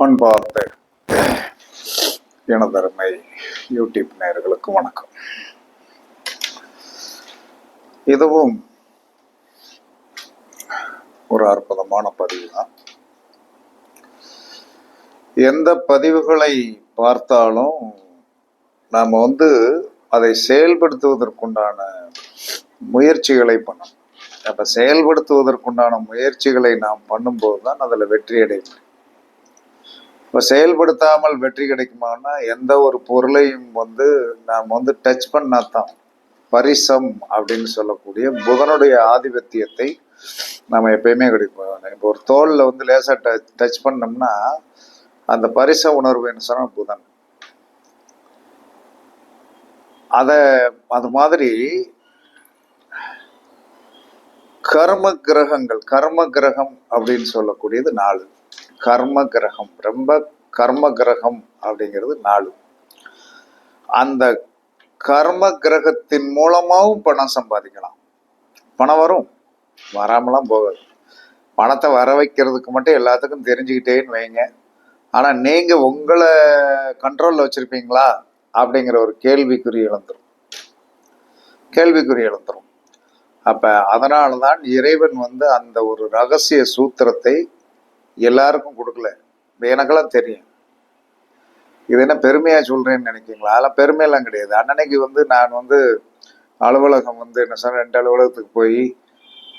அன்பார்ந்த இனதருமை யூடியூப் நேர்களுக்கு வணக்கம். இதுவும் ஒரு அற்புதமான பதிவு தான் எந்த பதிவுகளை பார்த்தாலும் நாம் வந்து அதை செயல்படுத்துவதற்குண்டான முயற்சிகளை பண்ணணும். அப்போ செயல்படுத்துவதற்குண்டான முயற்சிகளை நாம் பண்ணும்போது தான் அதில் வெற்றி அடைய முடியும் இப்போ செயல்படுத்தாமல் வெற்றி கிடைக்குமானா எந்த ஒரு பொருளையும் வந்து நாம் வந்து டச் பண்ணாதான். பரிசம் அப்படின்னு சொல்லக்கூடிய புதனுடைய ஆதிபத்தியத்தை நம்ம எப்பயுமே கிடைப்போம். இப்போ ஒரு தோலில் வந்து லேசாக டச் டச் பண்ணோம்னா அந்த பரிச உணர்வு என்ன சொன்னால் புதன். அதை அது மாதிரி கர்ம கிரகங்கள் கர்ம கிரகம் அப்படின்னு சொல்லக்கூடியது நாலு. கர்ம கிரகம் ரொம்ப கர்ம கிரகம் அப்படிங்கிறது நாலு. அந்த கர்ம கிரகத்தின் மூலமாகவும் பணம் சம்பாதிக்கலாம். பணம் வரும். வராமலாம் போகாது. பணத்தை வர வைக்கிறதுக்கு மட்டும் எல்லாத்துக்கும் தெரிஞ்சுக்கிட்டேன்னு வைங்க. ஆனால் நீங்கள் உங்களை கண்ட்ரோலில் வச்சுருப்பீங்களா? அப்படிங்கிற ஒரு கேள்விக்குறி இழந்துரும் கேள்விக்குறி இழந்துரும் அப்போ அதனால தான் இறைவன் வந்து அந்த ஒரு ரகசிய சூத்திரத்தை எல்லாருக்கும் கொடுக்கல. எனக்கெல்லாம் தெரியும். இது என்ன பெருமையாக சொல்கிறேன்னு நினைக்கிங்களா அதெல்லாம் பெருமையெல்லாம் கிடையாது. அன்னன்னைக்கு வந்து நான் வந்து அலுவலகம் வந்து என்ன சொன்ன ரெண்டு அலுவலகத்துக்கு போய்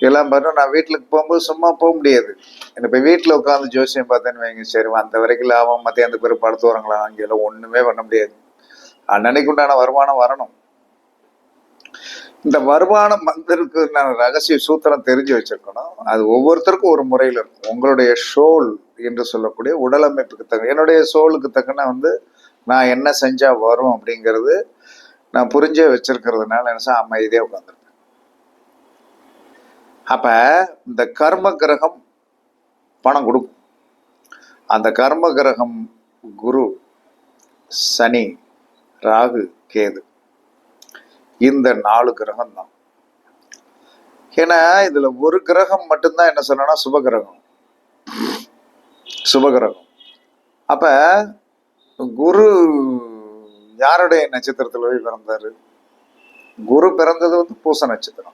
எல்லாம் பண்ண நான் வீட்டுக்கு போகும்போது சும்மா போக முடியாது. என்ன இப்போ வீட்டில் உட்காந்து ஜோசியம் பார்த்தேன்னு வைங்க. சரி அந்த வரைக்கும் லாபம் மத்தியானத்துக்கு பிறகு படுத்து வரங்களா அங்கெல்லாம் ஒன்றுமே பண்ண முடியாது. அன்னன்னைக்கு உண்டான வருமானம் வரணும். இந்த வருமானம் வந்திருக்கு நான் ரகசிய சூத்திரம் தெரிஞ்சு வச்சிருக்கணும். அது ஒவ்வொருத்தருக்கும் ஒரு முறையில் இருக்கும். உங்களுடைய ஷோல் என்று சொல்லக்கூடிய உடல் அமைப்புக்கு தக்க என்னுடைய சோலுக்கு தக்கன வந்து நான் என்ன செஞ்சா வரும் அப்படிங்கிறது நான் புரிஞ்சே வச்சிருக்கிறதுனால என்ன அமைதியாக உட்காந்துருப்பேன் அப்ப இந்த கர்ம கிரகம் பணம் கொடுக்கும். அந்த கர்ம கிரகம் குரு சனி ராகு கேது. இந்த நாலு கிரகம் தான் ஏன்னா இதுல ஒரு கிரகம் மட்டும்தான் என்ன சொல்லணும்னா சுபகிரகம். சுபகிரகம். அப்ப குரு யாருடைய நட்சத்திரத்துல போய் பிறந்தாரு? குரு பிறந்தது வந்து பூச நட்சத்திரம்.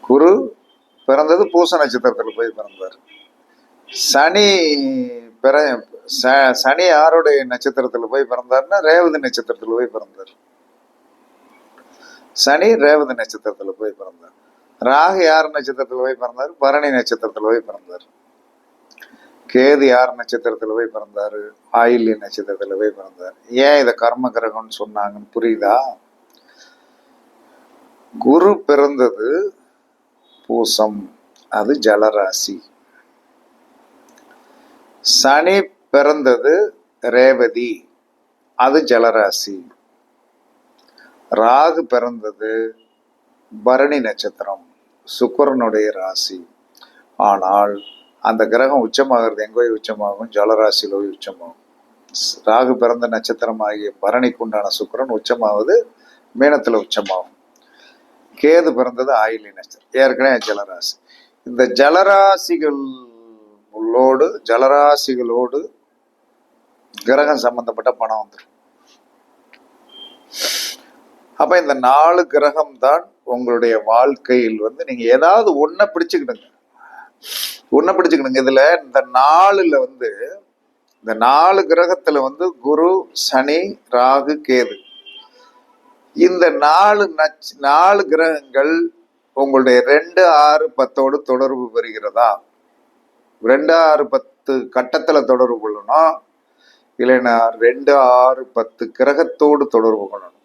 குரு பிறந்தது பூச நட்சத்திரத்துல போய் பிறந்தாரு. சனி பிற ச- சனி யாருடைய நட்சத்திரத்துல போய் பிறந்தாருன்னா ரேவதி நட்சத்திரத்துல போய் பிறந்தார். சனி ரேவதி நட்சத்திரத்தில் போய் பிறந்தார். ராகு யார் நட்சத்திரத்தில் போய் பிறந்தார்? பரணி நட்சத்திரத்தில் போய் பிறந்தார். கேது யார் நட்சத்திரத்தில் போய் பிறந்தார்? ஆயில்ய நட்சத்திரத்தில் போய் பிறந்தார். ஏன் இதை கர்ம கிரகம்னு சொன்னாங்கன்னு புரியுதா? குரு பிறந்தது பூசம் அது ஜலராசி. சனி பிறந்தது ரேவதி அது ஜலராசி. ராகு பிறந்தது பரணி நட்சத்திரம் சுக்கிரனுடைய ராசி. ஆனால் அந்த கிரகம் உச்சமாகிறது எங்கே போய் உச்சமாகும்? ஜலராசியில் போய் உச்சமாகும். ஸ்- ராகு பிறந்த நட்சத்திரம் ஆகிய பரணிக்கு உண்டான சுக்கரன் உச்சமாவது மீனத்தில் உச்சமாகும். கேது பிறந்தது ஆயிலி நட்சத்திரம் ஏற்கனவே ஜலராசி. இந்த ஜலராசிகள் உள்ளோடு ஜலராசிகளோடு கிரகம் சம்பந்தப்பட்ட பணம் வந்துடும் அப்ப இந்த நாலு கிரகம் தான் உங்களுடைய வாழ்க்கையில் வந்து நீங்க ஏதாவது ஒன்றை பிடிச்சுக்கிடுங்க ஒன்றை பிடிச்சுக்கிடுங்க இதுல இந்த நாலுல வந்து இந்த நாலு கிரகத்துல வந்து குரு சனி ராகு கேது. இந்த நாலு நச் நாலு கிரகங்கள் உங்களுடைய ரெண்டு ஆறு பத்தோடு தொடர்பு பெறுகிறதா? ரெண்டு ஆறு பத்து கட்டத்துல தொடர்பு கொள்ளணும்? இல்லைன்னா ரெண்டு ஆறு பத்து கிரகத்தோடு தொடர்பு கொள்ளணும்.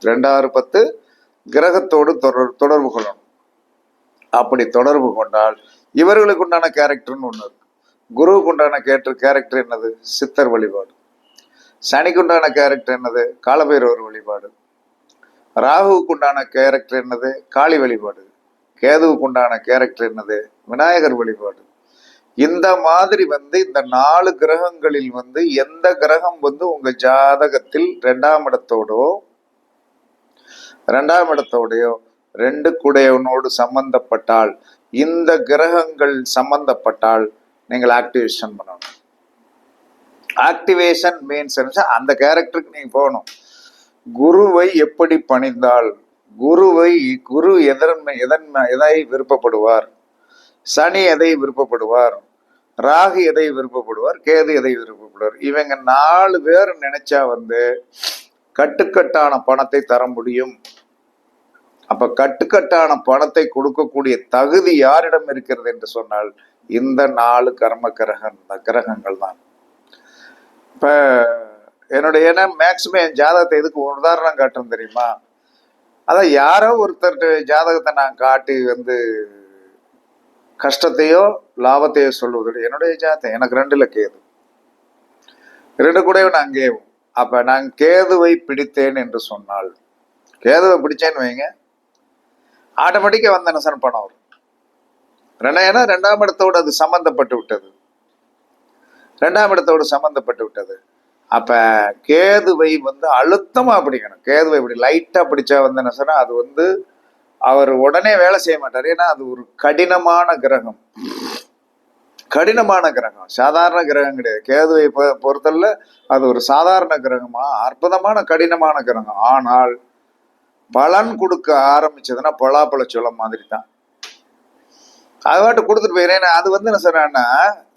ரெண்டு பத்து கிரகத்தோடு தொடர் தொடர்பு கொள்ளணும். அப்படி தொடர்பு கொண்டால் இவர்களுக்கு உண்டான கேரக்டர்னு ஒன்று இருக்கு. குருவுக்கு உண்டான கேட்டு கேரக்டர் என்னது? சித்தர் வழிபாடு. சனிக்கு உண்டான கேரக்டர் என்னது? காலபைரவர் வழிபாடு. ராகுவுக்கு உண்டான கேரக்டர் என்னது? காளி வழிபாடு. கேதுவுக்கு உண்டான கேரக்டர் என்னது? விநாயகர் வழிபாடு. இந்த மாதிரி வந்து இந்த நாலு கிரகங்களில் வந்து எந்த கிரகம் வந்து உங்க ஜாதகத்தில் ரெண்டாம் இடத்தோடோ ரெண்டாம் இடத்தோடையோ ரெண்டு கூடையவனோடு சம்பந்தப்பட்டால் இந்த கிரகங்கள் சம்பந்தப்பட்டால் நீங்கள் ஆக்டிவேஷன் பண்ணணும். ஆக்டிவேஷன் மீன்ஸ் அந்த கேரக்டருக்கு நீங்க போகணும். குருவை எப்படி பணிந்தால் குருவை குரு எதன் எதன் எதை விருப்பப்படுவார்? சனி எதை விருப்பப்படுவார்? ராகு எதை விருப்பப்படுவார்? கேது எதை விருப்பப்படுவார்? இவங்க நாலு பேர் நினைச்சா வந்து கட்டுக்கட்டான பணத்தை தர முடியும். அப்ப கட்டுக்கட்டான பணத்தை கொடுக்கக்கூடிய தகுதி யாரிடம் இருக்கிறது என்று சொன்னால் இந்த நாலு கர்ம கிரகம் கிரகங்கள் தான். இப்ப என்னுடைய ஏன்னா மேக்சிமம் என் ஜாதகத்தை எதுக்கு உதாரணம் காட்டுறேன் தெரியுமா? அதான் யாரோ ஒருத்தர் ஜாதகத்தை நான் காட்டி வந்து கஷ்டத்தையோ லாபத்தையோ சொல்லுவது என்னுடைய ஜாதகம் எனக்கு ரெண்டுல கேது. ரெண்டு கூடவே நான் கேவும். அப்ப நான் கேதுவை பிடித்தேன் என்று சொன்னால் கேதுவை பிடிச்சேன்னு வைங்க. ஆட்டோமேட்டிக்கா வந்த நசன் பணம் வரும் ரெண்டா ஏன்னா ரெண்டாம் இடத்தோடு அது சம்மந்தப்பட்டு விட்டது. ரெண்டாம் இடத்தோடு சம்மந்தப்பட்டு விட்டது. அப்போ கேதுவை வந்து அழுத்தமாக பிடிக்கணும். கேதுவை இப்படி லைட்டாக பிடிச்சா வந்து என்ன சொன்னா அது வந்து அவர் உடனே வேலை செய்ய மாட்டார். ஏன்னா அது ஒரு கடினமான கிரகம். கடினமான கிரகம். சாதாரண கிரகம் கிடையாது. கேதுவை பொறுத்தல அது ஒரு சாதாரண கிரகமா அற்புதமான கடினமான கிரகம். ஆனால் பலன் கொடுக்க ஆரம்பிச்சதுன்னா பலாப்பழ சோளம் மாதிரி தான் அது வாட்டு கொடுத்துட்டு போயிடுறேன் அது வந்து என்ன சொன்னேன்னா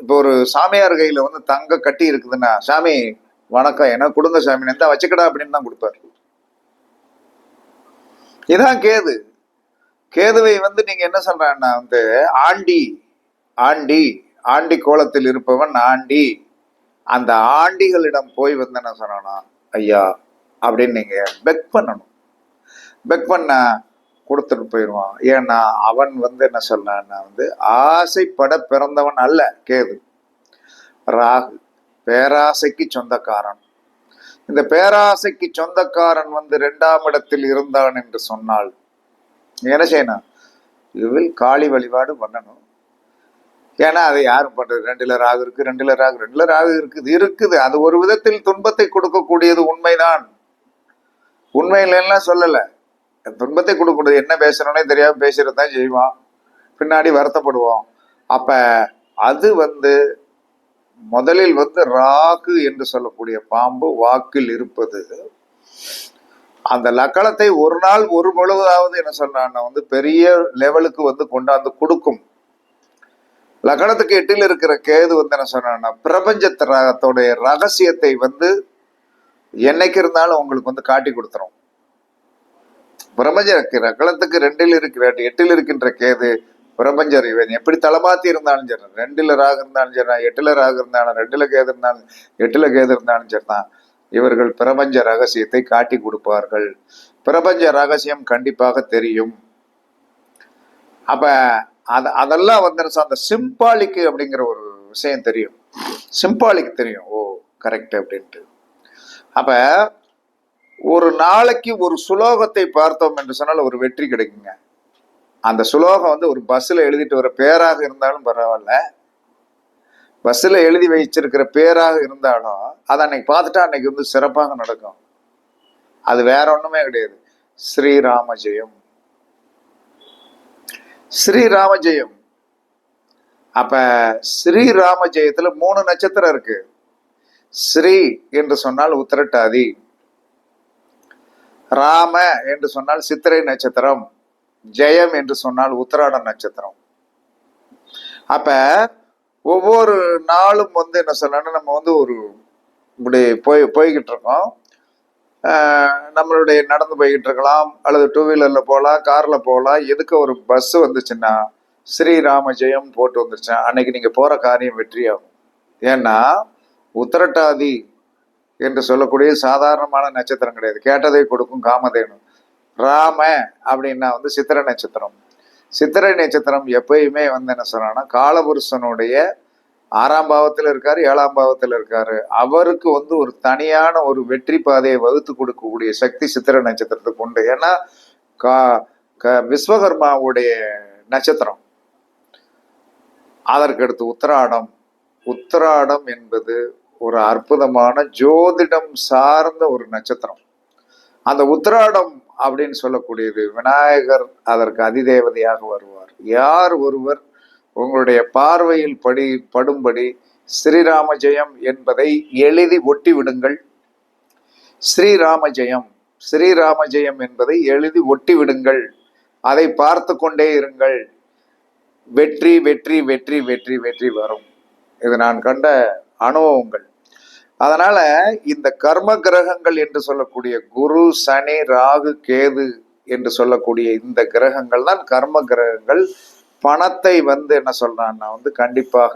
இப்போ ஒரு சாமியார் கையில வந்து தங்க கட்டி இருக்குதுன்னா சாமி வணக்கம். என்ன கொடுங்க சாமி. எந்த வச்சுக்கடா அப்படின்னு தான் கொடுப்பாரு. இதான் கேது. கேதுவை வந்து நீங்க என்ன சொல்றேன்னா வந்து ஆண்டி ஆண்டி ஆண்டி கோலத்தில் இருப்பவன் ஆண்டி. அந்த ஆண்டிகளிடம் போய் வந்து என்ன சொன்னா ஐயா அப்படின்னு நீங்க பெக் பண்ணணும். பெக் பண்ண கொடுத்துட்டு போயிடுவான். ஏன்னா அவன் வந்து என்ன சொன்னான்னா வந்து ஆசைப்பட பிறந்தவன் அல்ல கேது. ராகு பேராசைக்கு சொந்தக்காரன். இந்த பேராசைக்கு சொந்தக்காரன் வந்து இரண்டாம் இடத்தில் இருந்தான் என்று சொன்னால் என்ன செய்யணும்? இதில் காளி வழிபாடு பண்ணணும். ஏன்னா அதை யாரும் பண்றது ரெண்டுல ராகு இருக்கு ரெண்டுல ராகு ரெண்டுல ராகு இருக்குது இருக்குது. அது ஒரு விதத்தில் துன்பத்தை கொடுக்கக்கூடியது உண்மைதான். உண்மையிலெல்லாம் சொல்லலை. துன்பத்தை கொடுக்கக்கூடியது என்ன பேசுறோன்னே தெரியாம பேசுகிறது தான் செய்வான். பின்னாடி வருத்தப்படுவோம் அப்ப அது வந்து முதலில் வந்து ராகு என்று சொல்லக்கூடிய பாம்பு வாக்கில் இருப்பது. அந்த லக்களத்தை ஒரு நாள் ஒரு பொழுதாவது என்ன சொல்றான்னா வந்து பெரிய லெவலுக்கு வந்து கொண்டாந்து கொடுக்கும். லக்னத்துக்கு எட்டில் இருக்கிற கேது வந்து என்ன சொன்னான்னா பிரபஞ்சத்தோடைய ரகசியத்தை வந்து என்னைக்கு இருந்தாலும் உங்களுக்கு வந்து காட்டி கொடுத்துரும். பிரபஞ்ச ரகலத்துக்கு ரெண்டில் இருக்கிற எட்டில் இருக்கின்ற கேது பிரபஞ்ச இவன் எப்படி தலமாத்தி இருந்தாலும் சரி ரெண்டில் ராகு இருந்தாலும் சரி எட்டில் ராக இருந்தாலும் ரெண்டில் கேது இருந்தாலும் எட்டில் கேது இருந்தாலும் சரிதான் இவர்கள் பிரபஞ்ச ரகசியத்தை காட்டி கொடுப்பார்கள். பிரபஞ்ச ரகசியம் கண்டிப்பாக தெரியும். அப்ப அது அதெல்லாம் வந்து அந்த சிம்பாலிக்கு அப்படிங்கிற ஒரு விஷயம் தெரியும். சிம்பாலிக் தெரியும். ஓ கரெக்ட் அப்படின்ட்டு. அப்போ ஒரு நாளைக்கு ஒரு சுலோகத்தை பார்த்தோம் என்று சொன்னால் ஒரு வெற்றி கிடைக்குங்க. அந்த சுலோகம் வந்து ஒரு பஸ்ஸில் எழுதிட்டு வர பேராக இருந்தாலும் பரவாயில்ல. பஸ்ஸில் எழுதி வச்சிருக்கிற பேராக இருந்தாலும் அதை அன்னைக்கு பார்த்துட்டா அன்னைக்கு வந்து சிறப்பாக நடக்கும். அது வேற ஒண்ணுமே கிடையாது. ஸ்ரீராம ஜெயம். ஸ்ரீராம ஜெயம். அப்ப ஸ்ரீராம ஜெயத்துல மூணு நட்சத்திரம் இருக்கு. ஸ்ரீ என்று சொன்னால் உத்திரட்டாதி. ராம என்று சொன்னால் சித்திரை நட்சத்திரம் ஜெயம் என்று சொன்னால் உத்திராட நட்சத்திரம். அப்ப ஒவ்வொரு நாளும் வந்து என்ன சொல்லணும்னா நம்ம வந்து ஒரு இப்படி போய் போய்கிட்டு இருக்கோம். நம்மளுடைய நடந்து போய்கிட்டு இருக்கலாம் அல்லது டூ வீலர்ல போகலாம் கார்ல போகலாம் எதுக்கு ஒரு பஸ் வந்துச்சுன்னா ஸ்ரீராம ஜெயம் போட்டு வந்துருச்சுன்னா அன்னைக்கு நீங்க போற காரியம் வெற்றியாகும். ஏன்னா உத்திரட்டாதி என்று சொல்லக்கூடிய சாதாரணமான நட்சத்திரம் கிடையாது. கேட்டதை கொடுக்கும் காமதேனு. ராம அப்படின்னா வந்து சித்திரை நட்சத்திரம். சித்திரை நட்சத்திரம் எப்பயுமே வந்து என்ன சொல்றாங்கன்னா காலபுருஷனுடைய ஆறாம் பாவத்தில் இருக்காரு ஏழாம் பாவத்தில் இருக்காரு. அவருக்கு வந்து ஒரு தனியான ஒரு வெற்றி பாதையை வகுத்து கொடுக்கக்கூடிய சக்தி சித்திர நட்சத்திரத்துக்கு உண்டு. ஏன்னா கா க விஸ்வகர்மாவுடைய நட்சத்திரம். அதற்கடுத்து உத்திராடம். உத்திராடம் என்பது ஒரு அற்புதமான ஜோதிடம் சார்ந்த ஒரு நட்சத்திரம். அந்த உத்திராடம் அப்படின்னு சொல்லக்கூடியது விநாயகர் அதற்கு அதிதேவதையாக வருவார். யார் ஒருவர் உங்களுடைய பார்வையில் படி படும்படி ஸ்ரீராம ஜெயம் என்பதை எழுதி ஒட்டி விடுங்கள். ஸ்ரீராம ஜெயம் ஸ்ரீராம ஜெயம் என்பதை எழுதி ஒட்டி விடுங்கள். அதை பார்த்து கொண்டே இருங்கள். வெற்றி வெற்றி வெற்றி வெற்றி வெற்றி வரும். இது நான் கண்ட அனுபவங்கள். அதனால இந்த கர்ம கிரகங்கள் என்று சொல்லக்கூடிய குரு சனி ராகு கேது என்று சொல்லக்கூடிய இந்த கிரகங்கள் தான் கர்ம கிரகங்கள். பணத்தை வந்து என்ன சொல்றான்னா வந்து கண்டிப்பாக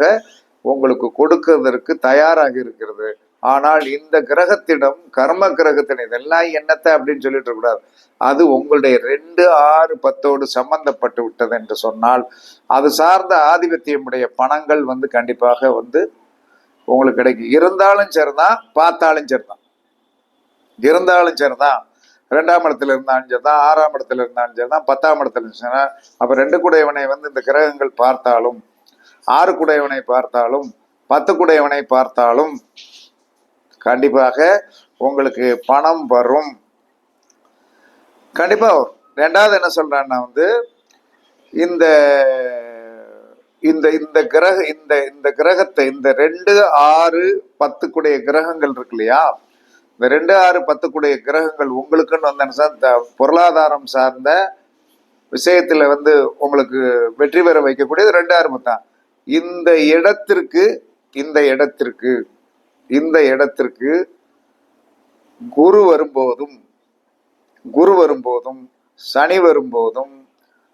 உங்களுக்கு கொடுக்கிறதற்கு தயாராக இருக்கிறது. ஆனால் இந்த கிரகத்திடம் கர்ம கிரகத்தின் இதெல்லாம் என்னத்தை அப்படின்னு சொல்லிட்டு இருக்கக்கூடாது. அது உங்களுடைய ரெண்டு ஆறு பத்தோடு சம்பந்தப்பட்டு விட்டது என்று சொன்னால் அது சார்ந்த ஆதிபத்தியமுடைய பணங்கள் வந்து கண்டிப்பாக வந்து உங்களுக்கு கிடைக்கும். இருந்தாலும் சரிதான் பார்த்தாலும் சரிதான். இருந்தாலும் சரிதான். ரெண்டாம் இடத்துல இருந்தாலும் சரிதான் ஆறாம் இடத்துல இருந்தாலும் சரிதான் பத்தாம் இடத்துல இருந்துச்சுன்னா அப்போ ரெண்டு குடையவனை வந்து இந்த கிரகங்கள் பார்த்தாலும் ஆறு குடையவனை பார்த்தாலும் பத்து குடையவனை பார்த்தாலும் கண்டிப்பாக உங்களுக்கு பணம் வரும். கண்டிப்பாக வரும் ரெண்டாவது என்ன சொல்கிறேன்னா வந்து இந்த இந்த இந்த கிரக இந்த இந்த கிரகத்தை இந்த ரெண்டு ஆறு பத்துக்குடைய கிரகங்கள் இருக்கு இல்லையா? இந்த ரெண்டு ஆறு பத்துக்குடைய கிரகங்கள் உங்களுக்குன்னு வந்து சார் இந்த பொருளாதாரம் சார்ந்த விஷயத்துல வந்து உங்களுக்கு வெற்றி பெற வைக்கக்கூடியது ரெண்டு ஆறு தான் இந்த இடத்திற்கு இந்த இடத்திற்கு இந்த இடத்திற்கு குரு வரும்போதும் குரு வரும்போதும் சனி வரும்போதும்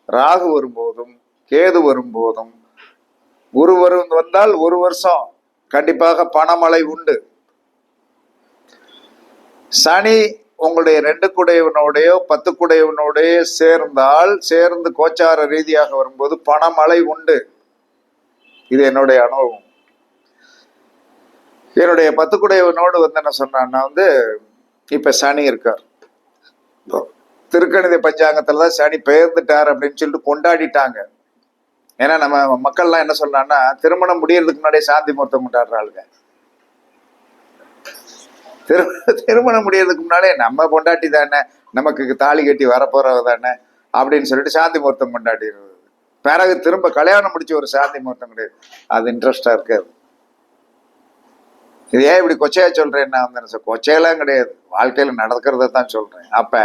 ராகு வரும்போதும் கேது வரும்போதும் குரு வந்தால் ஒரு வருஷம் கண்டிப்பாக பணமழை உண்டு. சனி உங்களுடைய ரெண்டு குடையவனோடையோ பத்து குடையவனோடையோ சேர்ந்தால் சேர்ந்து கோச்சார ரீதியாக வரும்போது பணமழை உண்டு. இது என்னுடைய அனுபவம். என்னுடைய பத்து குடையவனோடு வந்து என்ன சொன்னான்னா வந்து இப்ப சனி இருக்கார். திருக்கணித பஞ்சாங்கத்துல தான் சனி பெயர்ந்துட்டார் அப்படின்னு சொல்லிட்டு கொண்டாடிட்டாங்க. ஏன்னா நம்ம மக்கள்லாம் என்ன சொல்றாங்கன்னா திருமணம் முடியறதுக்கு முன்னாடியே சாந்தி முகூர்த்தம் கொண்டாடுறாளுங்க திரு திருமணம் முடியறதுக்கு முன்னாலே நம்ம பொண்டாட்டி தானே நமக்கு தாலி கட்டி வரப்போறவ தானே அப்படின்னு சொல்லிட்டு சாந்தி முகூர்த்தம் கொண்டாடிடுறது. பிறகு திரும்ப கல்யாணம் முடிச்ச ஒரு சாந்தி முகூர்த்தம் கிடையாது அது இன்ட்ரெஸ்டா இருக்காது. இது ஏன் இப்படி கொச்சையா சொல்றேன் நான் வந்து கொச்சையெல்லாம் கிடையாது. வாழ்க்கையில நடக்கிறத தான் சொல்றேன். அப்ப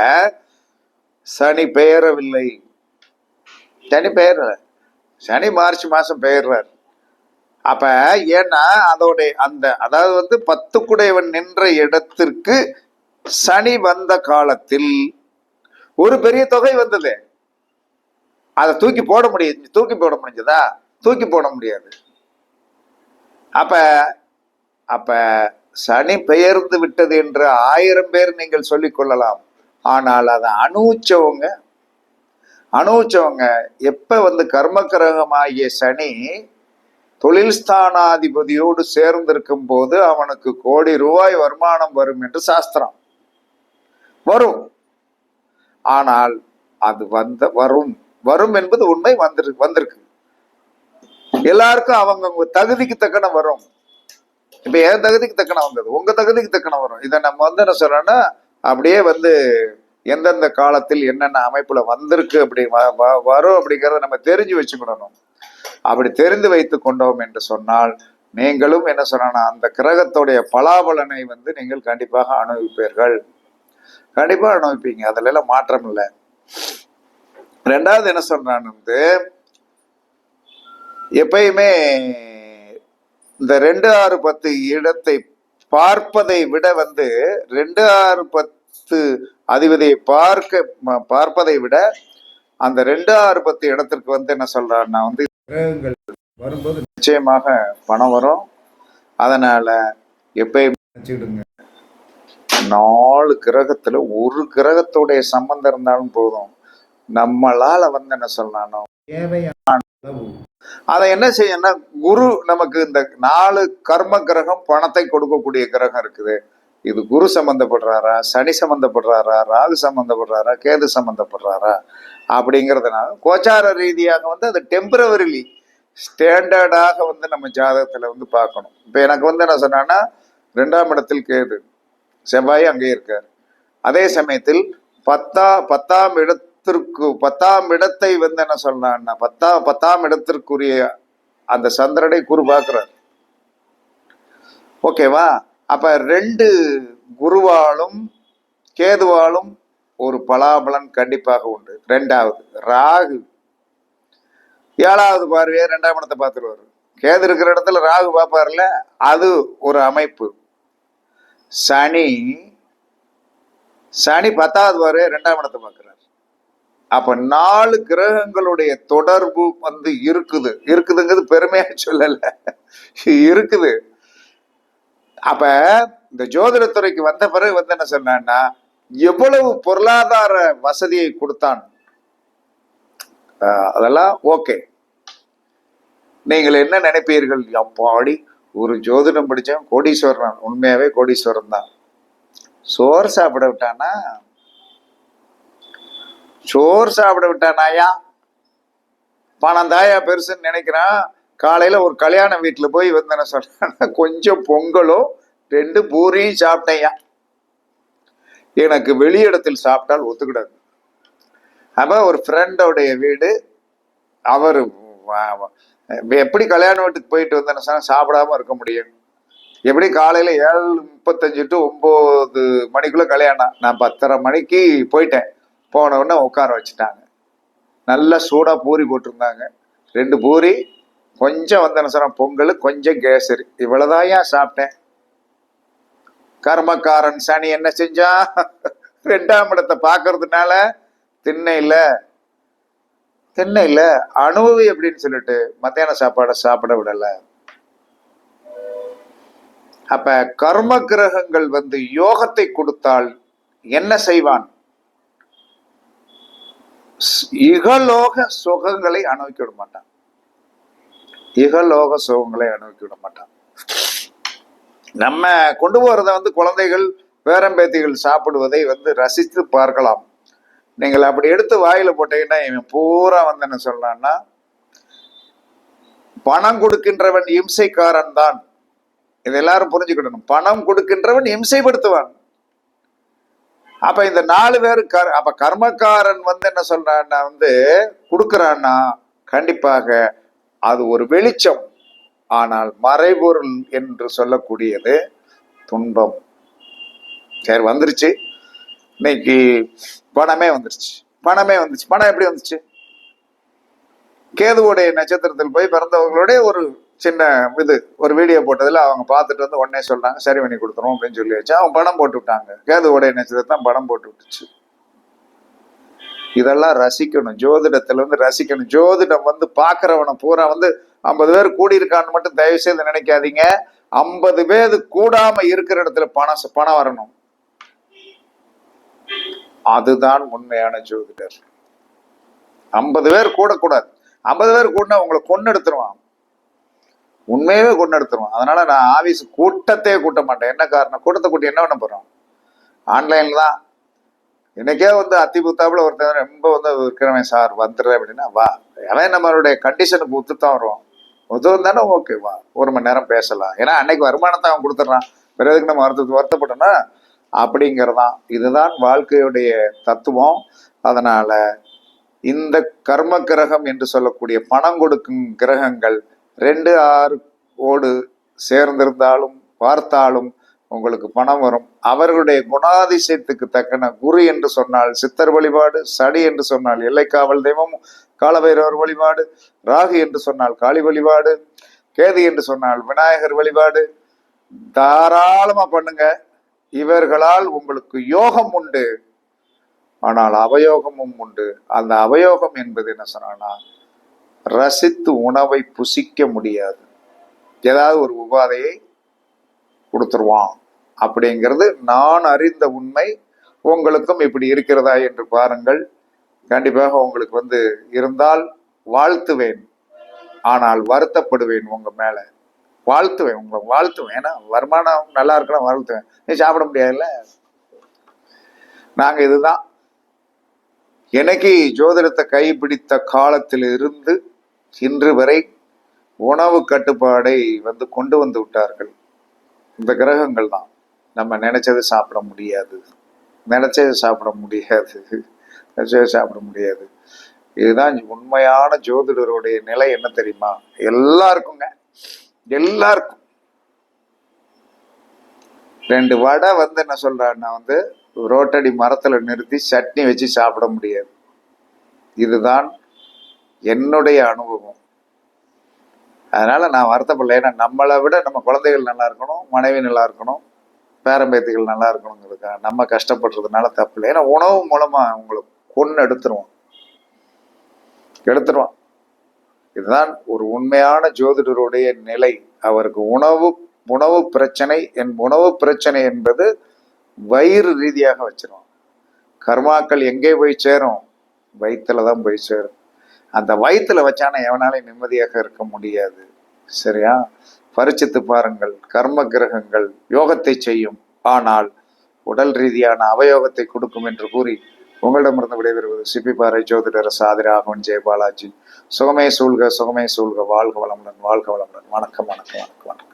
சனி பெயரவில்லை. சனி பெயரல. சனி மார்ச் மாதம் பெயர்றார் அப்போ ஏன்னா அதோடைய அந்த அதாவது வந்து பத்து குடைவன் நின்ற இடத்திற்கு சனி வந்த காலத்தில் ஒரு பெரிய தொகை வந்தது. அதை தூக்கி போட முடியும் தூக்கி போட முடிஞ்சதா? தூக்கி போட முடியாது. அப்ப அப்ப சனி பெயர்ந்து விட்டது என்று ஆயிரம் பேர் நீங்கள் சொல்லிக் கொள்ளலாம். ஆனால் அதை அணுச்சவங்க அனுபவிச்சவங்க எப்ப வந்து கர்மக்கிரகமாகிய சனி தொழில் ஸ்தானாதிபதியோடு சேர்ந்திருக்கும் போது அவனுக்கு கோடி ரூபாய் வருமானம் வரும் என்று சாஸ்திரம். வரும். ஆனால் அது வந்த வரும். வரும் என்பது உண்மை வந்திரு வந்திருக்கு. எல்லாருக்கும் அவங்க தகுதிக்கு தக்கன வரும். இப்ப என் தகுதிக்கு தக்கன வந்தது உங்க தகுதிக்கு தக்கன வரும். இதை நம்ம வந்து என்ன சொல்றோம்னா அப்படியே வந்து எந்தெந்த காலத்தில் என்னென்ன அமைப்புல வந்திருக்கு அப்படி வ- வ- வரும் அப்படிங்கிறத நம்ம தெரிஞ்சு வச்சுக்கிடணும். அப்படி தெரிந்து வைத்து கொண்டோம் என்று சொன்னால் நீங்களும் என்ன சொன்னா அந்த கிரகத்துடைய பலாபலனை வந்து நீங்கள் கண்டிப்பாக அனுபவிப்பீர்கள். கண்டிப்பா அனுபவிப்பீங்க. அதுல எல்லாம் மாற்றம் இல்லை. ரெண்டாவது என்ன சொல்றான் வந்து எப்பயுமே இந்த ரெண்டு ஆறு பத்து இடத்தை பார்ப்பதை விட வந்து ரெண்டு ஆறு பத்து அதிபதியை பார்க்க பார்ப்பதை விட அந்த ரெண்டு ஆறு பத்து இடத்திற்கு வந்து என்ன சொல்றான்னா வந்து கிரகங்கள் வரும்போது நிச்சயமாக பணம் வரும். அதனால எப்பயுமே நாலு கிரகத்துல ஒரு கிரகத்துடைய சம்பந்தம் இருந்தாலும் போதும். நம்மளால வந்து என்ன சொல்லணும் அதை என்ன செய்யணும்னா குரு நமக்கு இந்த நாலு கர்ம கிரகம் பணத்தை கொடுக்கக்கூடிய கிரகம் இருக்குது. இது குரு சம்மந்தப்படுறாரா சனி சம்மந்தப்படுறாரா ராகு சம்மந்தப்படுறாரா கேது சம்மந்தப்படுறாரா அப்படிங்கிறதுனால கோச்சார ரீதியாக வந்து அது டெம்பரவரிலி ஸ்டாண்டர்டாக வந்து நம்ம ஜாதகத்தில் வந்து பார்க்கணும். இப்போ எனக்கு வந்து என்ன சொன்னான்னா ரெண்டாம் இடத்தில் கேது செவ்வாய் அங்கே இருக்கார். அதே சமயத்தில் பத்தா பத்தாம் இடத்திற்கு பத்தாம் இடத்தை வந்து என்ன சொல்லலாம்னா பத்தா பத்தாம் இடத்திற்குரிய அந்த சந்திரனை குரு பார்க்கிறார். ஓகேவா? அப்ப ரெண்டு குருவாலும் கேதுவாலும் ஒரு பலாபலன் கண்டிப்பாக உண்டு. ரெண்டாவது ராகு. ஏழாவது பார்வையே ரெண்டாம் இடத்தை பார்த்துருவாரு. கேது இருக்கிற இடத்துல ராகு பார்ப்பார்ல அது ஒரு அமைப்பு. சனி சனி பத்தாவது பார்வையே ரெண்டாம் இடத்தை பார்க்கிறார். அப்ப நாலு கிரகங்களுடைய தொடர்பு வந்து இருக்குது. இருக்குதுங்கிறது பெருமையா சொல்லல. இருக்குது. அப்ப இந்த ஜோதிடத்துறைக்கு வந்த பிறகு வந்து என்ன சொன்னான்னா எவ்வளவு பொருளாதார வசதியை கொடுத்தான். ஆஹ் அதெல்லாம் ஓகே. நீங்கள் என்ன நினைப்பீர்கள்? அப்பாடி ஒரு ஜோதிடம் படித்தவன் கோடீஸ்வரன். உண்மையாவே கோடீஸ்வரன் தான். சோறு சாப்பிட விட்டானா? சோறு சாப்பிட விட்டானாயா? பணம் தாயா பெருசுன்னு நினைக்கிறான். காலையில ஒரு கல்யாண வீட்டுல போய் வந்து என்ன கொஞ்சம் பொங்கலும் ரெண்டு பூரியும் சாப்பிட்டேயா எனக்கு வெளியிடத்தில் சாப்பிட்டால் ஒத்துக்கிடாது. அப்ப ஒரு ஃப்ரெண்டோடைய வீடு அவர் எப்படி கல்யாண வீட்டுக்கு போயிட்டு வந்தேன்னு சொன்னா சாப்பிடாம இருக்க முடியும்? எப்படி காலையில ஏழு முப்பத்தஞ்சு டு ஒன்பது மணிக்குள்ள கல்யாணம் நான் பத்தரை மணிக்கு போயிட்டேன். போன உடனே உட்கார வச்சுட்டாங்க. நல்லா சூடா பூரி போட்டிருந்தாங்க. ரெண்டு பூரி கொஞ்சம் வந்தன சொன்ன பொங்கல் கொஞ்சம் கேசரி இவ்வளவுதான் ஏன் சாப்பிட்டேன்? கர்மக்காரன் சனி என்ன செஞ்சா? ரெண்டாம் இடத்தை பாக்குறதுனால திண்ணையில திண்ணையில அணுவு அப்படின்னு சொல்லிட்டு மத்தியான சாப்பாடை சாப்பிட விடல. அப்ப கர்ம கிரகங்கள் வந்து யோகத்தை கொடுத்தால் என்ன செய்வான்? இகலோக சுகங்களை அனுபவிக்க விட மாட்டான். இகலோக சுகங்களை அனுபவிக்க விட மாட்டான். நம்ம கொண்டு போறத வந்து குழந்தைகள் பேரம்பேத்திகள் சாப்பிடுவதை வந்து ரசித்து பார்க்கலாம். நீங்கள் அப்படி எடுத்து வாயில போட்டீங்கன்னா இவன் பூரா வந்து என்ன சொல்றான்னா பணம் கொடுக்கின்றவன் இம்சைக்காரன் தான். இது எல்லாரும் புரிஞ்சுக்கிடணும். பணம் கொடுக்கின்றவன் இம்சைப்படுத்துவான். அப்ப இந்த நாலு பேரு கர் அப்ப கர்மக்காரன் வந்து என்ன சொல்றான்னா வந்து கொடுக்குறான்னா கண்டிப்பாக அது ஒரு வெளிச்சம். ஆனால் மறைபொருள் என்று சொல்லக்கூடியது துன்பம். சரி வந்துருச்சு. இன்னைக்கு பணமே வந்துருச்சு. பணமே வந்துச்சு பணம் எப்படி வந்துச்சு? கேதுவோடைய நட்சத்திரத்தில் போய் பிறந்தவங்களுடைய ஒரு சின்ன இது ஒரு வீடியோ போட்டதில் அவங்க பார்த்துட்டு வந்து உடனே சொல்றாங்க சரி பண்ணி கொடுத்துரும் அப்படின்னு சொல்லி வச்சு அவங்க பணம் போட்டு விட்டாங்க. கேதுவுடைய நட்சத்திரத்தான் பணம் போட்டு விட்டுச்சு. இதெல்லாம் ரசிக்கணும். ஜோதிடத்துல வந்து ரசிக்கணும். ஜோதிடம் வந்து பாக்குறவனை பூரா வந்து ஐம்பது பேர் கூடி இருக்கான்னு மட்டும் தயவு செய்து நினைக்காதீங்க. ஐம்பது பேர் கூடாம இருக்கிற இடத்துல பணம் பணம் வரணும். அதுதான் உண்மையான ஜோதிடர். ஐம்பது பேர் கூடக்கூடாது. ஐம்பது பேர் கூடனா உங்களை கொண்டு எடுத்துருவான் உண்மையவே கொண்டு எடுத்துருவான் அதனால நான் ஆபீஸ் கூட்டத்தையே கூட்ட மாட்டேன். என்ன காரணம்? கூட்டத்தை கூட்டி என்ன பண்ண போறோம்? ஆன்லைன்ல தான் இன்னைக்கே வந்து அத்திபுத்தாப்புல ஒருத்தன் ரொம்ப வந்து இருக்கிறவன் சார் வந்துடுறேன் அப்படின்னா வா. அவன் நம்மளுடைய கண்டிஷனுக்கு ஒத்து தான் வரும் ஒத்து வந்தானே ஓகே வா. ஒரு மணி நேரம் பேசலாம். ஏன்னா அன்னைக்கு வருமானத்தை அவன் கொடுத்துட்றான். பிறகு எதுக்கு நம்ம வருத்த வருத்தப்பட்டோம்னா அப்படிங்கிறதான். இதுதான் வாழ்க்கையுடைய தத்துவம். அதனால இந்த கர்ம கிரகம் என்று சொல்லக்கூடிய பணம் கொடுக்கும் கிரகங்கள் ரெண்டு ஆறு ஓடு சேர்ந்திருந்தாலும் பார்த்தாலும் உங்களுக்கு பணம் வரும். அவர்களுடைய குணாதிசயத்துக்கு தக்கன குரு என்று சொன்னால் சித்தர் வழிபாடு சடி என்று சொன்னால் எல்லைக்காவல் தெய்வம் காலபைரவர் வழிபாடு ராகு என்று சொன்னால் காளி வழிபாடு கேது என்று சொன்னால் விநாயகர் வழிபாடு. தாராளமா பண்ணுங்க. இவர்களால் உங்களுக்கு யோகம் உண்டு. ஆனால் அவயோகமும் உண்டு. அந்த அவயோகம் என்பது என்ன சொன்னா ரசித்து உணவை புசிக்க முடியாது. ஏதாவது ஒரு உபாதையை கொடுத்துருவான். அப்படிங்கிறது நான் அறிந்த உண்மை. உங்களுக்கும் இப்படி இருக்கிறதா என்று பாருங்கள். கண்டிப்பாக உங்களுக்கு வந்து இருந்தால் வாழ்த்துவேன். ஆனால் வருத்தப்படுவேன் உங்க மேல. வாழ்த்துவேன் உங்களை வாழ்த்துவேன். ஏன்னா வருமானம் நல்லா இருக்கலாம் வாழ்த்துவேன். நீ சாப்பிட முடியாதுல்ல? நாங்க இதுதான். எனக்கு ஜோதிடத்தை கைப்பிடித்த காலத்தில் இருந்து இன்று வரை உணவு கட்டுப்பாடை வந்து கொண்டு வந்து விட்டார்கள். இந்த கிரகங்கள் தான். நம்ம நினைச்சதை சாப்பிட முடியாது. நினைச்சதை சாப்பிட முடியாது. நினைச்சதை சாப்பிட முடியாது. இதுதான் உண்மையான ஜோதிடருடைய நிலை என்ன தெரியுமா? எல்லாருக்குங்க. எல்லாருக்கும். ரெண்டு வடை வந்து என்ன சொல்றாருன்னா வந்து ரோட்டடி மரத்துல நிறுத்தி சட்னி வச்சு சாப்பிட முடியாது. இதுதான் என்னுடைய அனுபவம். அதனால நான் வருத்தப்படல. ஏன்னா நம்மளை விட நம்ம குழந்தைகள் நல்லா இருக்கணும் மனைவி நல்லா இருக்கணும் பேரம்பேத்திகள் நல்லா இருக்கணுங்கிறதுக்காக நம்ம கஷ்டப்படுறதுனால தப்பு இல்லை ஏன்னா உணவு மூலமா அவங்களை கொன்று எடுத்துருவோம் எடுத்துருவான். இதுதான் ஒரு உண்மையான ஜோதிடருடைய நிலை. அவருக்கு உணவு உணவு பிரச்சனை என் உணவு பிரச்சனை என்பது வயிறு ரீதியாக வச்சிருவான். கர்மாக்கள் எங்கே போய் சேரும்? வயிற்றுல தான் போய் சேரும். அந்த வயிற்றுல வச்சானா எவனாலையும் நிம்மதியாக இருக்க முடியாது. சரியா? பரிச்சித்து பாருங்கள். கர்ம கிரகங்கள் யோகத்தை செய்யும். ஆனால் உடல் ரீதியான அவயோகத்தை கொடுக்கும் என்று கூறி உங்களிடமிருந்து விடைபெறுவது சிப்பி பாறை ஜோதிடர் சாதிராகவன் ஜெயபாலாஜி. சுகமே சூழ்க சுகமே சூழ்க. வாழ்க வளமுடன் வாழ்க வளமுடன். வணக்கம் வணக்கம் வணக்கம் வணக்கம்.